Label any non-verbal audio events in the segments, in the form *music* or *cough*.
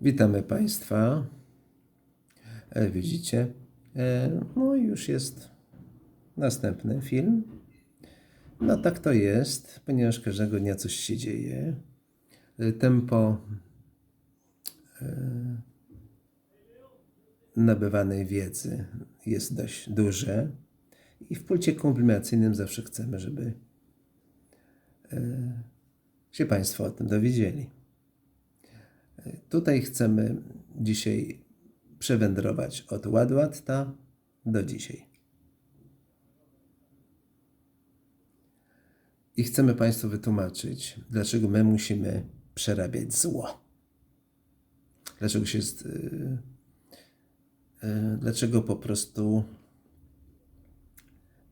Witamy Państwa. E, Widzicie, e, no już jest następny film. No tak to jest, ponieważ każdego dnia coś się dzieje. E, Tempo nabywanej wiedzy jest dość duże i w pulcie kompilacyjnym zawsze chcemy, żeby się Państwo o tym dowiedzieli. Tutaj chcemy dzisiaj przewędrować od Ładłatta do dzisiaj. I chcemy Państwu wytłumaczyć, dlaczego my musimy przerabiać zło. Dlaczego się yy, yy, dlaczego po prostu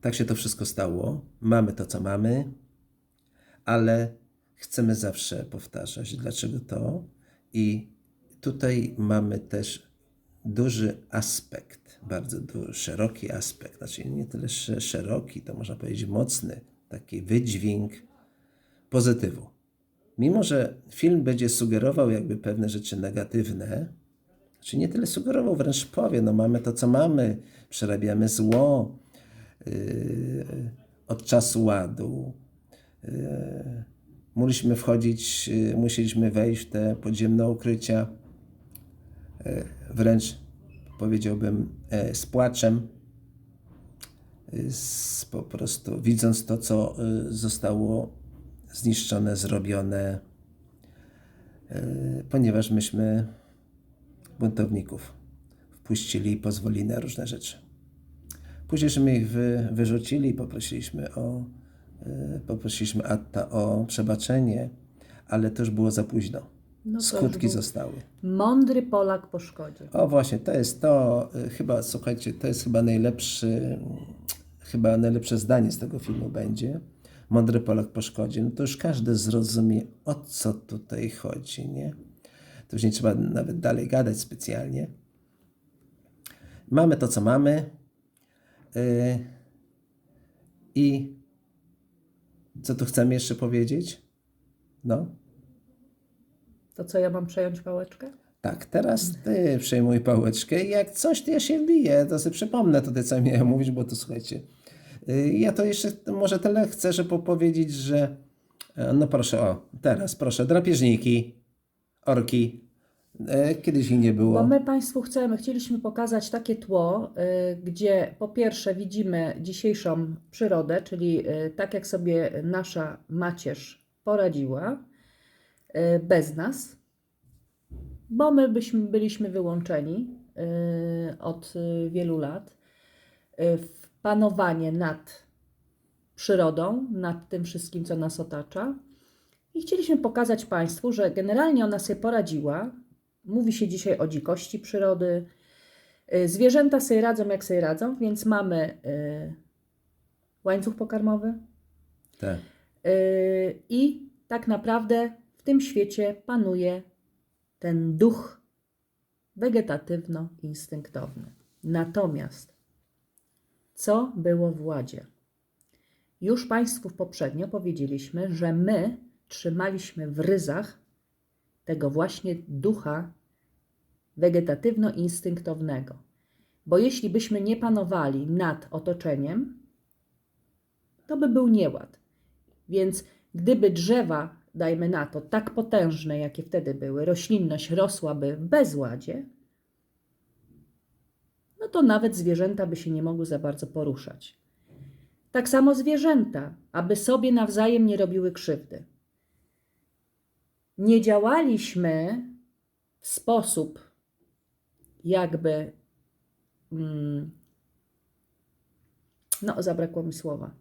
tak się to wszystko stało. Mamy to, co mamy, ale chcemy zawsze powtarzać, dlaczego to. I tutaj mamy też duży aspekt, bardzo duży, szeroki aspekt, znaczy nie tyle sze- szeroki, to można powiedzieć mocny, taki wydźwięk pozytywu. Mimo, że film będzie sugerował jakby pewne rzeczy negatywne, czy nie tyle sugerował, wręcz powie, no mamy to, co mamy, przerabiamy zło yy, od czasu ładu, Musieliśmy wchodzić, y, musieliśmy wejść w te podziemne ukrycia, e, wręcz powiedziałbym e, z płaczem, y, z, po prostu widząc to, co y, zostało zniszczone, zrobione, e, ponieważ myśmy buntowników wpuścili i pozwolili na różne rzeczy. Późniejśmy ich wy, wyrzucili i poprosiliśmy o e, poprosiliśmy Atta o przebaczenie, ale to już było za późno. No Skutki zostały. Mądry Polak po szkodzie. O właśnie, to jest to, y, chyba, słuchajcie, to jest chyba najlepszy, chyba najlepsze zdanie z tego filmu będzie. Mądry Polak po szkodzie. No to już każdy zrozumie, o co tutaj chodzi, nie? To już nie trzeba nawet dalej gadać specjalnie. Mamy to, co mamy. y, I co tu chcemy jeszcze powiedzieć? No. To co, ja mam przejąć pałeczkę? Tak, teraz ty przejmuj pałeczkę i jak coś, to ja się wbiję, to sobie przypomnę tutaj, co miałem mówić, bo to słuchajcie. y, Ja to jeszcze może tyle chcę, żeby powiedzieć, że e, no proszę, o, teraz proszę, drapieżniki, orki, kiedyś ich nie Bo było. my Państwu chcemy, chcieliśmy pokazać takie tło, y, gdzie po pierwsze widzimy dzisiejszą przyrodę, czyli y, tak jak sobie nasza macierz poradziła bez nas, bo my byśmy, byliśmy wyłączeni od wielu lat w panowanie nad przyrodą, nad tym wszystkim, co nas otacza. I chcieliśmy pokazać Państwu, że generalnie ona sobie poradziła. Mówi się dzisiaj o dzikości przyrody. Y, Zwierzęta sobie radzą, jak sobie radzą, więc mamy y, łańcuch pokarmowy Tak. y, i tak naprawdę w tym świecie panuje ten duch wegetatywno-instynktowny. Natomiast co było w ładzie? Już Państwu poprzednio powiedzieliśmy, że my trzymaliśmy w ryzach tego właśnie ducha wegetatywno-instynktownego. Bo jeśli byśmy nie panowali nad otoczeniem, to by był nieład. Więc gdyby drzewa, dajmy na to, tak potężne, jakie wtedy były, roślinność rosłaby w bezładzie, no to nawet zwierzęta by się nie mogły za bardzo poruszać. Tak samo zwierzęta, aby sobie nawzajem nie robiły krzywdy. Nie działaliśmy w sposób jakby. Mm, no, zabrakło mi słowa.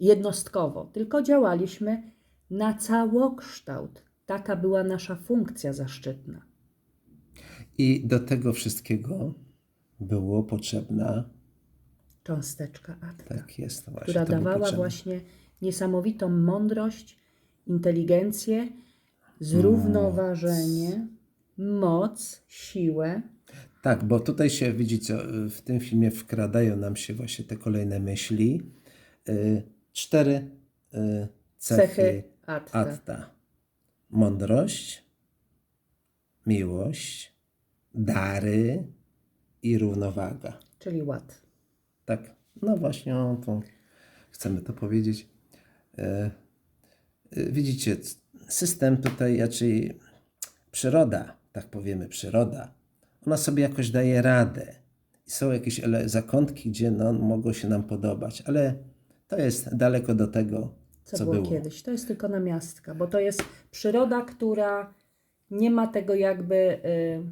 Jednostkowo, tylko działaliśmy na całokształt. Taka była nasza funkcja zaszczytna. I do tego wszystkiego było potrzebna, Cząsteczka Atta. tak jest właśnie, która dawała właśnie niesamowitą mądrość, inteligencję, zrównoważenie, moc, siłę. Tak, bo tutaj się, widzicie, w tym filmie wkradają nam się właśnie te kolejne myśli. Y, Cztery y, cechy Cechy Atta. Atta. Mądrość, miłość, dary i równowaga. Czyli ład. Tak, no właśnie, o, to chcemy to powiedzieć. E, e, widzicie, system tutaj, raczej przyroda, tak powiemy, przyroda, ona sobie jakoś daje radę. I Są jakieś zakątki, gdzie no, mogą się nam podobać, ale to jest daleko do tego, Co, co, było, było. kiedyś. To jest tylko namiastka, bo to jest przyroda, która nie ma tego jakby y,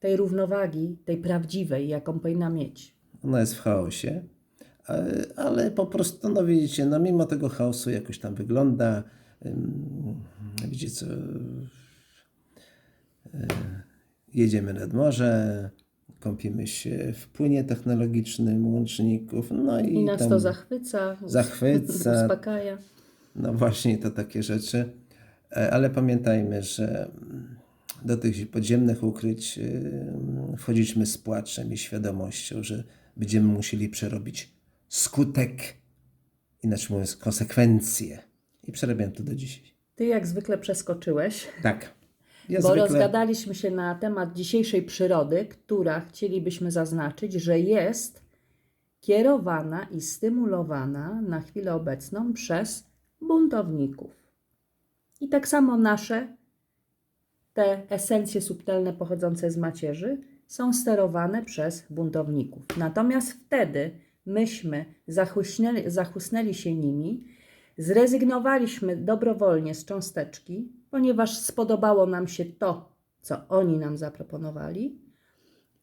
tej równowagi, tej prawdziwej, jaką powinna mieć. Ona jest w chaosie, ale, po prostu, no widzicie, no mimo tego chaosu jakoś tam wygląda. Ym, Widzicie co, e, jedziemy nad morze, kąpimy się w płynie technologicznym łączników, no i, I nas to zachwyca, zachwyca. *laughs* uspokaja. no właśnie to takie rzeczy. E, Ale pamiętajmy, że do tych podziemnych ukryć yy, wchodziliśmy z płaczem i świadomością, że będziemy musieli przerobić skutek, inaczej mówiąc konsekwencje. I przerabiam to do dzisiaj. Ty jak zwykle przeskoczyłeś, Tak. Ja bo zwykle, rozgadaliśmy się na temat dzisiejszej przyrody, która chcielibyśmy zaznaczyć, że jest kierowana i stymulowana na chwilę obecną przez buntowników. I tak samo nasze, te esencje subtelne pochodzące z macierzy, są sterowane przez buntowników. Natomiast wtedy myśmy zachłysnęli, zachłysnęli się nimi, zrezygnowaliśmy dobrowolnie z cząsteczki, ponieważ spodobało nam się to, co oni nam zaproponowali,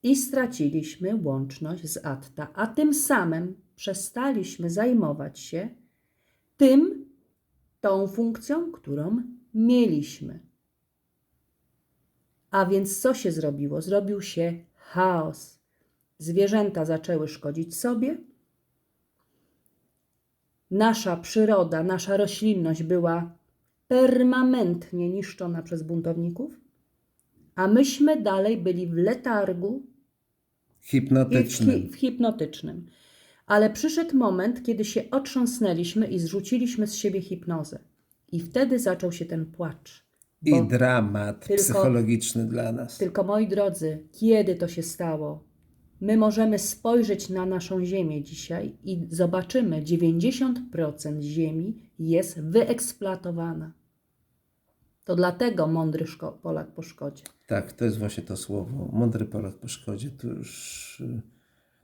i straciliśmy łączność z Atta, a tym samym przestaliśmy zajmować się tym, tą funkcją, którą mieliśmy. A więc co się zrobiło? Zrobił się chaos. Zwierzęta zaczęły szkodzić sobie. Nasza przyroda, nasza roślinność była permanentnie niszczona przez buntowników, a myśmy dalej byli w letargu i w, hipnotycznym. hi- w hipnotycznym. Ale przyszedł moment, kiedy się otrząsnęliśmy i zrzuciliśmy z siebie hipnozę. I wtedy zaczął się ten płacz. I dramat tylko- psychologiczny dla nas. tylko moi drodzy, kiedy to się stało? My możemy spojrzeć na naszą Ziemię dzisiaj i zobaczymy, 90% Ziemi jest wyeksploatowana. To dlatego mądry szko- Polak po szkodzie. Tak, to jest właśnie to słowo. Mądry Polak po szkodzie. To już, y,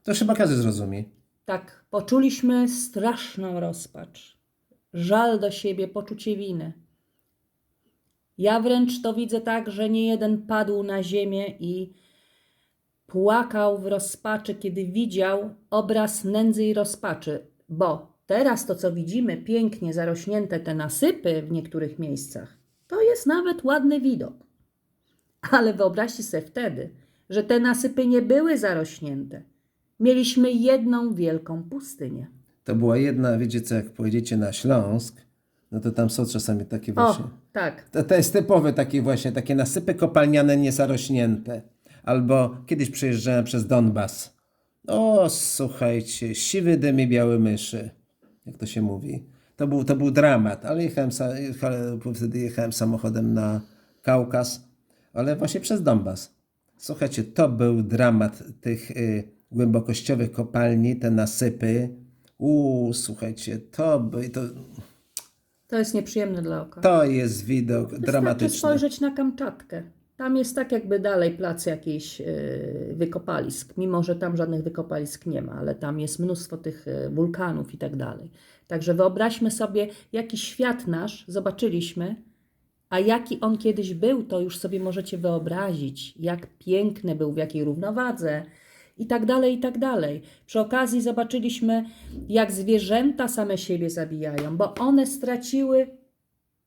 to już chyba każdy zrozumie. Tak, poczuliśmy straszną rozpacz, żal do siebie, poczucie winy. Ja wręcz to widzę tak, że nie jeden padł na ziemię i płakał w rozpaczy, kiedy widział obraz nędzy i rozpaczy, bo teraz to, co widzimy, pięknie zarośnięte te nasypy w niektórych miejscach, to jest nawet ładny widok. Ale wyobraźcie sobie wtedy, że te nasypy nie były zarośnięte. Mieliśmy jedną wielką pustynię. To była jedna, wiecie co, jak pojedziecie na Śląsk, no to tam są czasami takie O, właśnie. tak. To, to jest typowe takie właśnie, takie nasypy kopalniane niezarośnięte. Albo kiedyś przejeżdżałem przez Donbas. O, słuchajcie, siwy dym i białe myszy, jak to się mówi. To był, to był dramat, ale jechałem, wtedy jechałem samochodem na Kaukaz, ale właśnie przez Donbas. Słuchajcie, to był dramat tych y, głębokościowych kopalni, te nasypy. Uuu, słuchajcie, to, by, to, To jest nieprzyjemne dla oka. to jest widok Wystarczy dramatyczny. spojrzeć na Kamczatkę. Tam jest tak jakby dalej plac jakichś yy, wykopalisk, mimo że tam żadnych wykopalisk nie ma, ale tam jest mnóstwo tych yy, wulkanów i tak dalej. Także wyobraźmy sobie, jaki świat nasz zobaczyliśmy, a jaki on kiedyś był, to już sobie możecie wyobrazić, jak piękny był, w jakiej równowadze i tak dalej, i tak dalej. Przy okazji zobaczyliśmy, jak zwierzęta same siebie zabijają, bo one straciły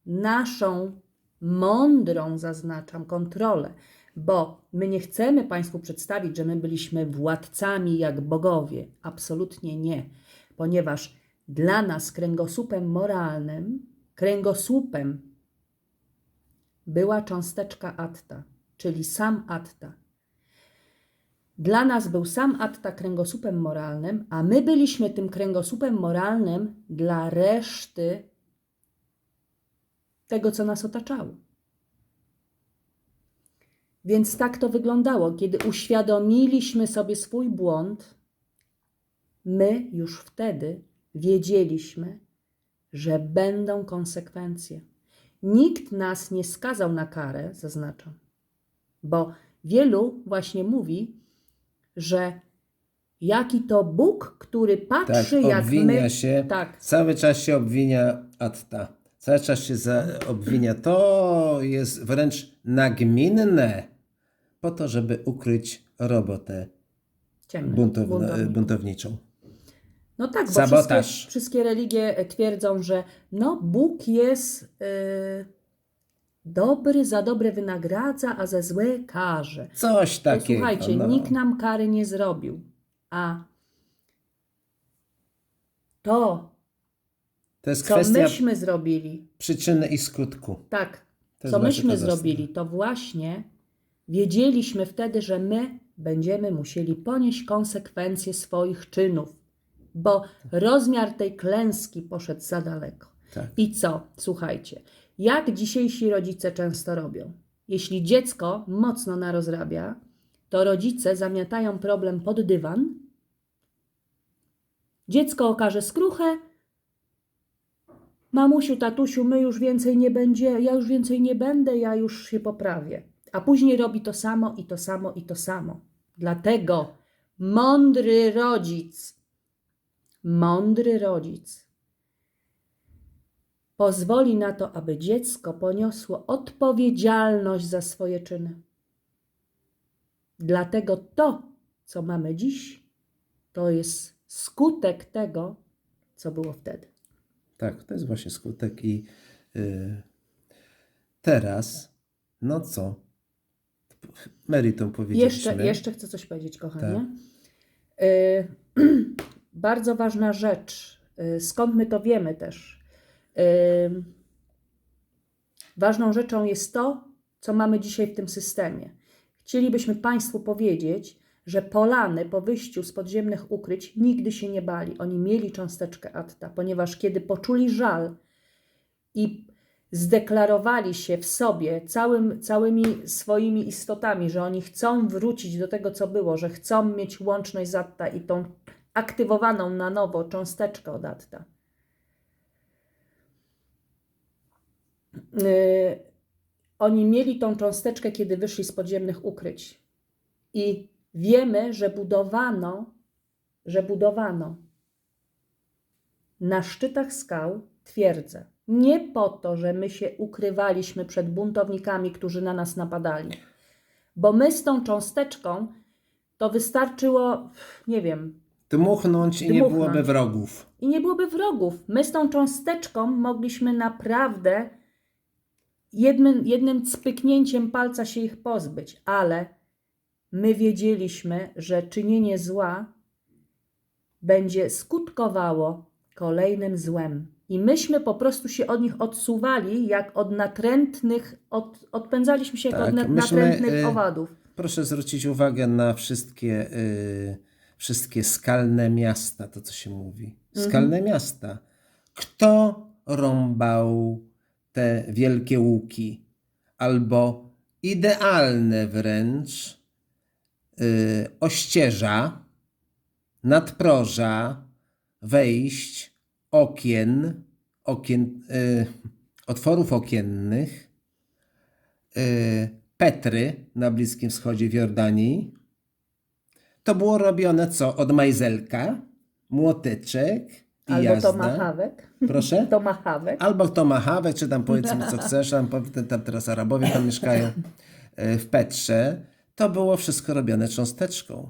naszą mądrą, zaznaczam, kontrolę, bo my nie chcemy Państwu przedstawić, że my byliśmy władcami jak bogowie. Absolutnie nie, ponieważ dla nas kręgosłupem moralnym, kręgosłupem była cząsteczka Atta, czyli sam Atta. Dla nas był sam Atta kręgosłupem moralnym, a my byliśmy tym kręgosłupem moralnym dla reszty tego, co nas otaczało. Więc tak to wyglądało. Kiedy uświadomiliśmy sobie swój błąd, my już wtedy wiedzieliśmy, że będą konsekwencje. Nikt nas nie skazał na karę, zaznaczam, bo wielu właśnie mówi, że jaki to Bóg, który Tak, patrzy, jak obwinia my. się, Tak, cały czas się obwinia Atta. Cały czas się za, obwinia. To jest wręcz nagminne po to, żeby ukryć robotę buntowniczą. No tak, bo Sabotaż. wszystkie, wszystkie religie e, twierdzą, że no Bóg jest y, dobry, za dobre wynagradza, a za złe karze. Coś takiego. słuchajcie, no. nikt nam kary nie zrobił, a to, To jest co kwestia myśmy zrobili, przyczyny i skutku. tak, To jest co właśnie myśmy zrobili, to właśnie wiedzieliśmy wtedy, że my będziemy musieli ponieść konsekwencje swoich czynów, bo rozmiar tej klęski poszedł za daleko. Tak. I co? Słuchajcie, jak dzisiejsi rodzice często robią? Jeśli dziecko mocno narozrabia, to rodzice zamiatają problem pod dywan. Dziecko okaże skruchę. Mamusiu, tatusiu, my już więcej nie będzie, ja już więcej nie będę, ja już się poprawię. A później robi to samo i to samo i to samo. Dlatego mądry rodzic, mądry rodzic pozwoli na to, aby dziecko poniosło odpowiedzialność za swoje czyny. Dlatego to, co mamy dziś, to jest skutek tego, co było wtedy. Tak, to jest właśnie skutek i y, teraz, no co? Meritum powiedzieliśmy. Jeszcze, jeszcze chcę coś powiedzieć, kochanie. Y, *clears throat* bardzo ważna rzecz. Y, skąd my to wiemy też? Y, ważną rzeczą jest to, co mamy dzisiaj w tym systemie. Chcielibyśmy Państwu powiedzieć, że Polany po wyjściu z podziemnych ukryć nigdy się nie bali. Oni mieli cząsteczkę Atta, ponieważ kiedy poczuli żal i zdeklarowali się w sobie całym, całymi swoimi istotami, że oni chcą wrócić do tego, co było, że chcą mieć łączność z Atta i tą aktywowaną na nowo cząsteczkę od Atta. Yy, oni mieli tą cząsteczkę, kiedy wyszli z podziemnych ukryć. I wiemy, że budowano, że budowano na szczytach skał twierdzę. Nie po to, że my się ukrywaliśmy przed buntownikami, którzy na nas napadali. Bo my z tą cząsteczką to wystarczyło, nie wiem, Dmuchnąć i nie Dmuchnąć. byłoby wrogów. i nie byłoby wrogów. My z tą cząsteczką mogliśmy naprawdę jednym, jednym cpyknięciem palca się ich pozbyć, ale my wiedzieliśmy, że czynienie zła będzie skutkowało kolejnym złem. I myśmy po prostu się od nich odsuwali, jak od natrętnych, od, odpędzaliśmy się jak Tak, od na- myśmy, natrętnych y, owadów. Proszę zwrócić uwagę na wszystkie, y, wszystkie skalne miasta, to co się mówi. Skalne miasta. Kto rąbał te wielkie łuki? Albo idealne wręcz y, ościeża, nadproża, wejść, okien, okien y, otworów okiennych, y, Petry na Bliskim Wschodzie w Jordanii. To było robione co? Od majzelka, młoteczek i Albo jazda. tomahawek. Proszę? *laughs* Tomahawek. Albo tomahawek, czy tam powiedzmy co chcesz, tam, tam teraz Arabowie tam mieszkają e, w Petrze. To było wszystko robione cząsteczką.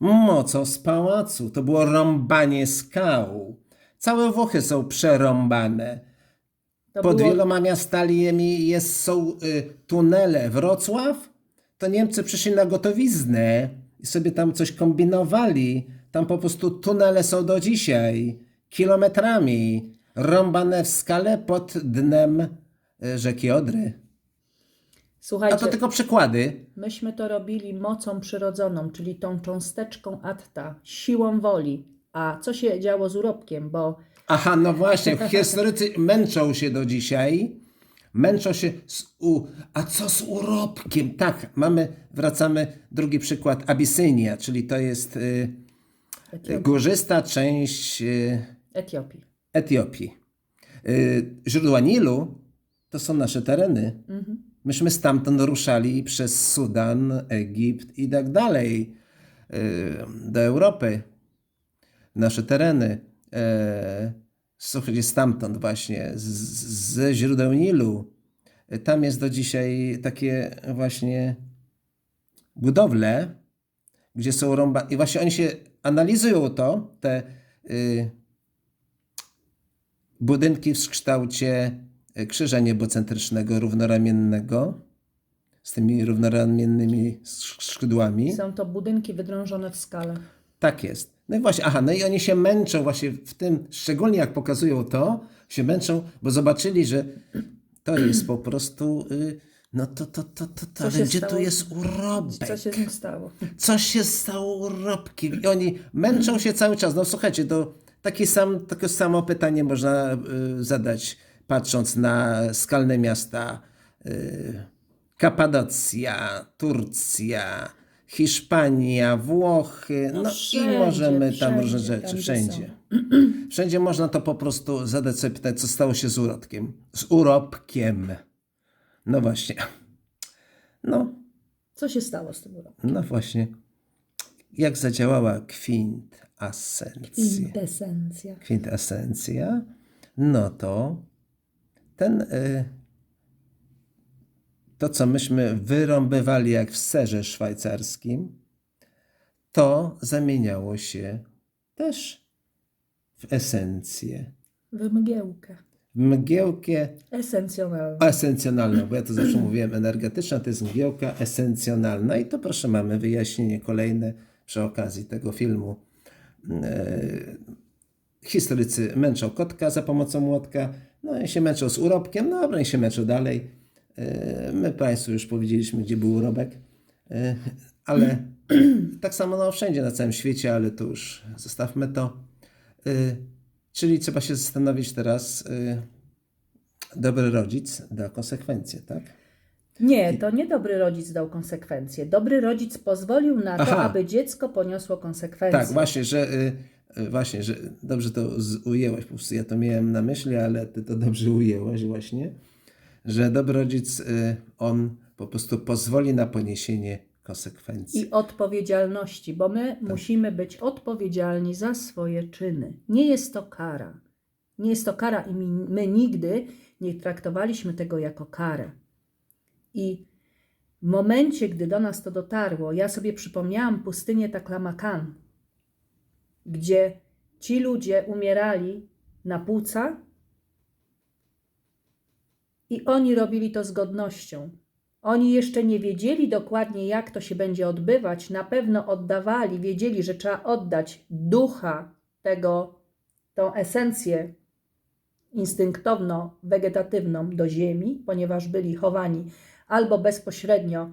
Mocą z pałacu. To było rąbanie skał. Całe Włochy są przerąbane. To Pod było- wieloma miastami jest, są y, tunele. Wrocław to Niemcy przyszli na gotowiznę i sobie tam coś kombinowali. Tam po prostu tunele są do dzisiaj. Kilometrami. Rąbane w skale pod dnem y, rzeki Odry. A Słuchajcie, to tylko przykłady. Myśmy to robili mocą przyrodzoną, czyli tą cząsteczką atta, siłą woli. A co się działo z urobkiem? Bo Aha, no właśnie, historycy męczą się do dzisiaj, Męczą się z u... A co z urobkiem? Tak, mamy, wracamy, drugi przykład, Abysynia, czyli to jest y, Etiopii. górzysta część y, Etiopii. Etiopii. Y, źródła Nilu to są nasze tereny. Myśmy stamtąd ruszali przez Sudan, Egipt i tak dalej y, do Europy. Nasze tereny. E, słuchajcie, stamtąd właśnie, z, ze źródeł Nilu. Y, Tam jest do dzisiaj takie właśnie budowle, gdzie są rąba... I właśnie oni się analizują to, te y, budynki w kształcie y, krzyża niebocentrycznego, równoramiennego, z tymi równoramiennymi sk- skrzydłami. Są to budynki wydrążone w skale. Tak jest. No i właśnie, aha, no i oni się męczą właśnie w tym, szczególnie jak pokazują to, się męczą, bo zobaczyli, że to jest po prostu, y, no to, to, to, to, to ale gdzie tu stało? jest urobek? Co się stało? coś się stało urobkiem i oni męczą się cały czas. No słuchajcie, to taki sam, takie samo pytanie można y, zadać patrząc na skalne miasta y, Kapadocja, Turcja, Hiszpania, Włochy, no, wszędzie, i możemy tam różne rzeczy, wszędzie. *clears throat* Wszędzie można to po prostu zadać sobie pytanie, co stało się z urodkiem. Z urobkiem. No właśnie. No, Co się stało z tym urokiem? no właśnie. Jak zadziałała kwintasencja? Kwintesencja. Kwintasencja, no to ten, y, to co myśmy wyrąbywali jak w serze szwajcarskim, to zamieniało się też w esencję. W mgiełkę. W mgiełkę Esencjonalną. esencjonalną, bo ja to zawsze mówiłem energetyczna, to jest mgiełka esencjonalna i to proszę mamy wyjaśnienie kolejne przy okazji tego filmu. E, historycy męczą kotka za pomocą młotka, no i się męczą z urobkiem, no dobra, i się męczą dalej. E, my Państwu już powiedzieliśmy, gdzie był urobek, e, ale *clears throat* tak samo no, wszędzie na całym świecie, ale to już zostawmy to. E, czyli trzeba się zastanowić teraz, dobry rodzic da konsekwencje, tak? Nie, to nie dobry rodzic dał konsekwencje. Dobry rodzic pozwolił na to, Aha. aby dziecko poniosło konsekwencje. Tak, właśnie, że y, właśnie, że dobrze to ujęłaś, po prostu ja to miałem na myśli, ale ty to dobrze ujęłaś właśnie, że dobry rodzic, y, on po prostu pozwoli na poniesienie konsekwencji. I odpowiedzialności, bo my musimy być odpowiedzialni za swoje czyny. Nie jest to kara. Nie jest to kara i my nigdy nie traktowaliśmy tego jako karę. I w momencie, gdy do nas to dotarło, ja sobie przypomniałam pustynię Taklamakan, gdzie ci ludzie umierali na płuca i oni robili to z godnością. Oni jeszcze nie wiedzieli dokładnie, jak to się będzie odbywać. Na pewno oddawali, wiedzieli, że trzeba oddać ducha tego, tą esencję instynktowno-wegetatywną do ziemi, ponieważ byli chowani albo bezpośrednio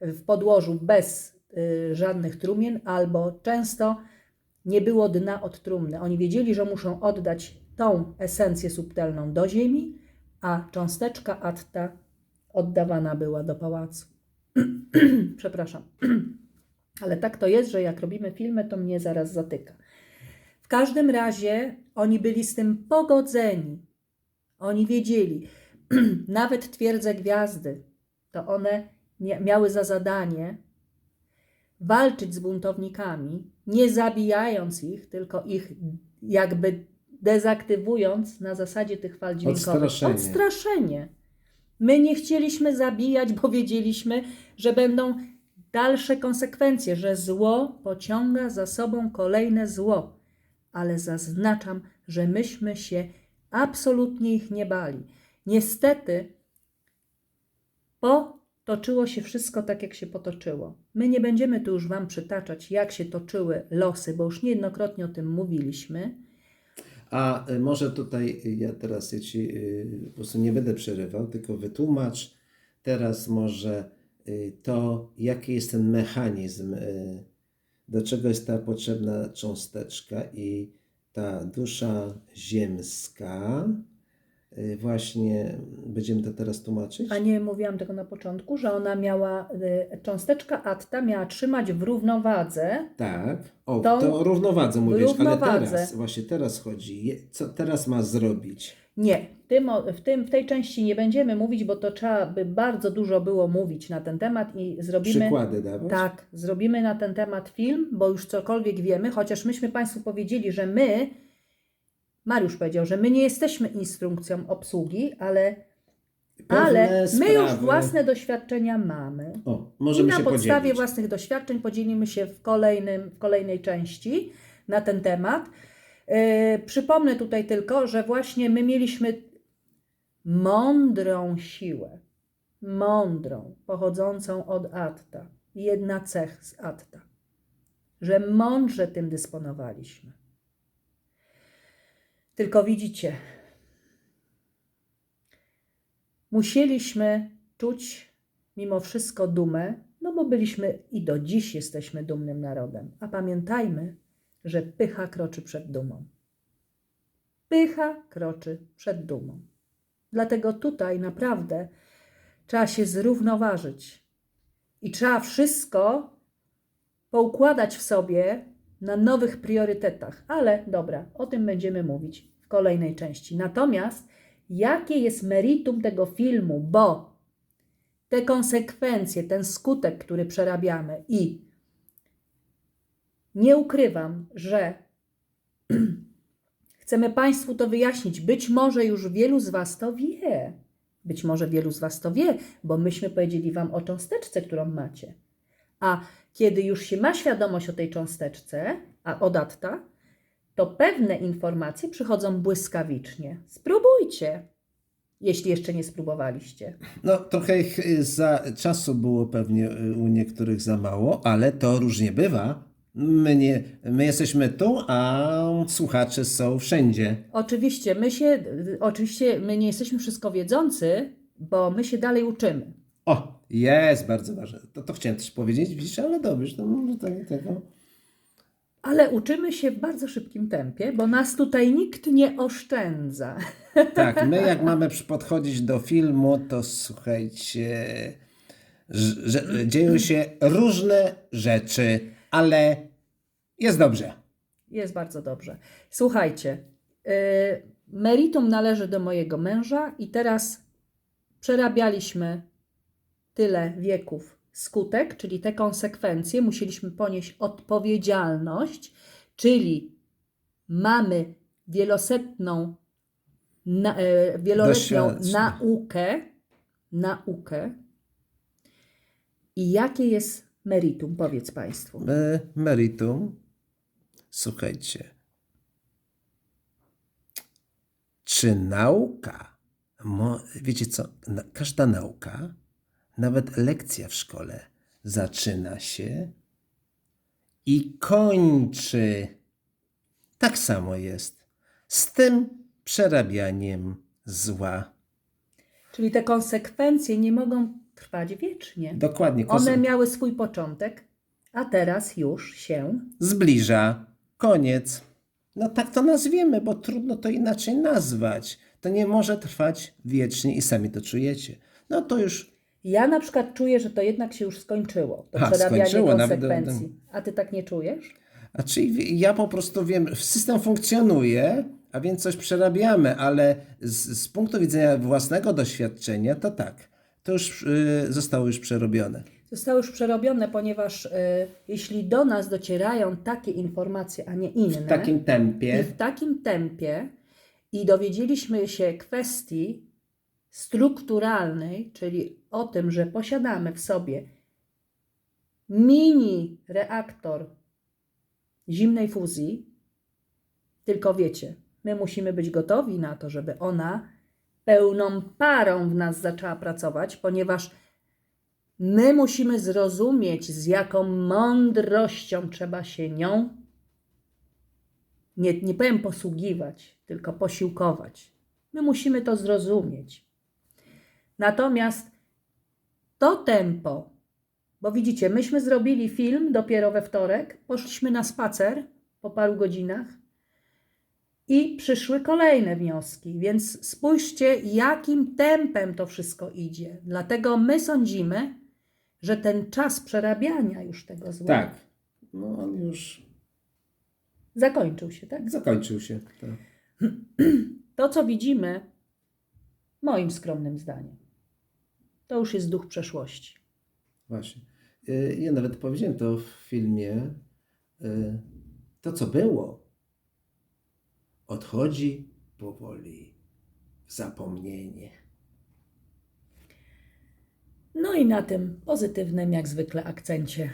w podłożu bez y, żadnych trumien, albo często nie było dna od trumny. Oni wiedzieli, że muszą oddać tą esencję subtelną do ziemi, a cząsteczka atta oddawana była do pałacu. *clears throat* Przepraszam. *clears throat* Ale tak to jest, że jak robimy filmy, to mnie zaraz zatyka. W każdym razie oni byli z tym pogodzeni. Oni wiedzieli, *clears throat* nawet twierdze gwiazdy, to one mia- miały za zadanie walczyć z buntownikami, nie zabijając ich, tylko ich jakby dezaktywując na zasadzie tych fal dźwiękowych. Odstraszenie. Odstraszenie. My nie chcieliśmy zabijać, bo wiedzieliśmy, że będą dalsze konsekwencje, że zło pociąga za sobą kolejne zło. Ale zaznaczam, że myśmy się absolutnie ich nie bali. Niestety potoczyło się wszystko tak, jak się potoczyło. My nie będziemy tu już Wam przytaczać, jak się toczyły losy, bo już niejednokrotnie o tym mówiliśmy. A y, może tutaj y, ja teraz ja ci y, po prostu nie będę przerywał, tylko wytłumacz teraz może to, jaki jest ten mechanizm, do czego jest ta potrzebna cząsteczka i ta dusza ziemska, właśnie będziemy to teraz tłumaczyć? A nie mówiłam tego na początku, że ona miała, y, cząsteczka atta miała trzymać w równowadze Tak. O, Tą- to o równowadze mówisz, ale teraz, właśnie teraz chodzi. Je- Co teraz ma zrobić? Nie, w, tym, o- w, tym, w tej części nie będziemy mówić, bo to trzeba by bardzo dużo było mówić na ten temat i zrobimy. Przykłady dawać? Tak, zrobimy na ten temat film, bo już cokolwiek wiemy, chociaż myśmy Państwu powiedzieli, że my, Mariusz powiedział, że my nie jesteśmy instrukcją obsługi, ale, Pewne ale my już sprawy- własne doświadczenia mamy. O, I możemy na się podstawie podzielić. własnych doświadczeń podzielimy się w, kolejnym, w kolejnej części na ten temat. Yy, przypomnę tutaj tylko, że właśnie my mieliśmy mądrą siłę, mądrą, pochodzącą od Atta. Jedna cech z Atta, że mądrze tym dysponowaliśmy. Tylko widzicie, musieliśmy czuć mimo wszystko dumę, no bo byliśmy i do dziś jesteśmy dumnym narodem. A pamiętajmy, że pycha kroczy przed dumą. Pycha kroczy przed dumą. Dlatego tutaj naprawdę trzeba się zrównoważyć i trzeba wszystko poukładać w sobie na nowych priorytetach. Ale dobra, o tym będziemy mówić kolejnej części. Natomiast jakie jest meritum tego filmu, bo te konsekwencje, ten skutek, który przerabiamy i nie ukrywam, że *clears throat* chcemy Państwu to wyjaśnić. Być może już wielu z Was to wie. Być może wielu z Was to wie, bo myśmy powiedzieli Wam o cząsteczce, którą macie. A kiedy już się ma świadomość o tej cząsteczce, a atta, to pewne informacje przychodzą błyskawicznie. Spróbujcie, jeśli jeszcze nie spróbowaliście. No, trochę ich y, za czasu było pewnie y, u niektórych za mało, ale to różnie bywa. My, nie, my jesteśmy tu, a słuchacze są wszędzie. Oczywiście, my się, oczywiście my nie jesteśmy wszystko wiedzący, bo my się dalej uczymy. O, jest bardzo ważne. To, to chciałem też powiedzieć, widzisz, ale dobrze, to może tak, tego. Ale uczymy się w bardzo szybkim tempie, bo nas tutaj nikt nie oszczędza. *laughs* Tak, my jak mamy podchodzić do filmu, to słuchajcie, że dzieją się różne rzeczy, ale jest dobrze. Jest bardzo dobrze. Słuchajcie, yy, meritum należy do mojego męża i teraz przerabialiśmy tyle wieków skutek, czyli te konsekwencje, musieliśmy ponieść odpowiedzialność, czyli mamy wielosetną, na, e, wieloletnią naukę, naukę. I jakie jest meritum, powiedz Państwu. My, meritum, słuchajcie, czy nauka, mo, wiecie co, każda nauka, nawet lekcja w szkole zaczyna się i kończy. Tak samo jest z tym przerabianiem zła. Czyli te konsekwencje nie mogą trwać wiecznie. Dokładnie, One miały swój początek, a teraz już się. zbliża. Koniec. No tak to nazwiemy, bo trudno to inaczej nazwać. To nie może trwać wiecznie i sami to czujecie. No to już Ja na przykład czuję, że to jednak się już skończyło. To Ha, przerabianie skończyło, nawet- konsekwencji. A ty tak nie czujesz? A czyli ja po prostu wiem, system funkcjonuje, a więc coś przerabiamy, ale z, z punktu widzenia własnego doświadczenia to tak. To już y, zostało już przerobione. Zostały już przerobione, ponieważ y, jeśli do nas docierają takie informacje, a nie inne, W takim i tempie. w takim tempie i dowiedzieliśmy się kwestii strukturalnej, czyli o tym, że posiadamy w sobie mini reaktor zimnej fuzji, tylko wiecie, my musimy być gotowi na to, żeby ona pełną parą w nas zaczęła pracować, ponieważ my musimy zrozumieć, z jaką mądrością trzeba się nią, nie, nie powiem posługiwać, tylko posiłkować. My musimy to zrozumieć. Natomiast to tempo, bo widzicie, myśmy zrobili film dopiero we wtorek, poszliśmy na spacer po paru godzinach I przyszły kolejne wnioski, więc spójrzcie, jakim tempem to wszystko idzie. Dlatego my sądzimy, że ten czas przerabiania już tego zła Tak. No on już zakończył się, tak? zakończył się. Tak. To, co widzimy, moim skromnym zdaniem, to już jest duch przeszłości. Właśnie. Y, Ja nawet powiedziałem to w filmie. y, To, co było, odchodzi powoli w zapomnienie. No i na tym pozytywnym, jak zwykle, akcencie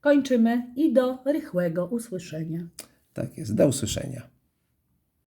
kończymy i do rychłego usłyszenia. Tak jest. Do usłyszenia.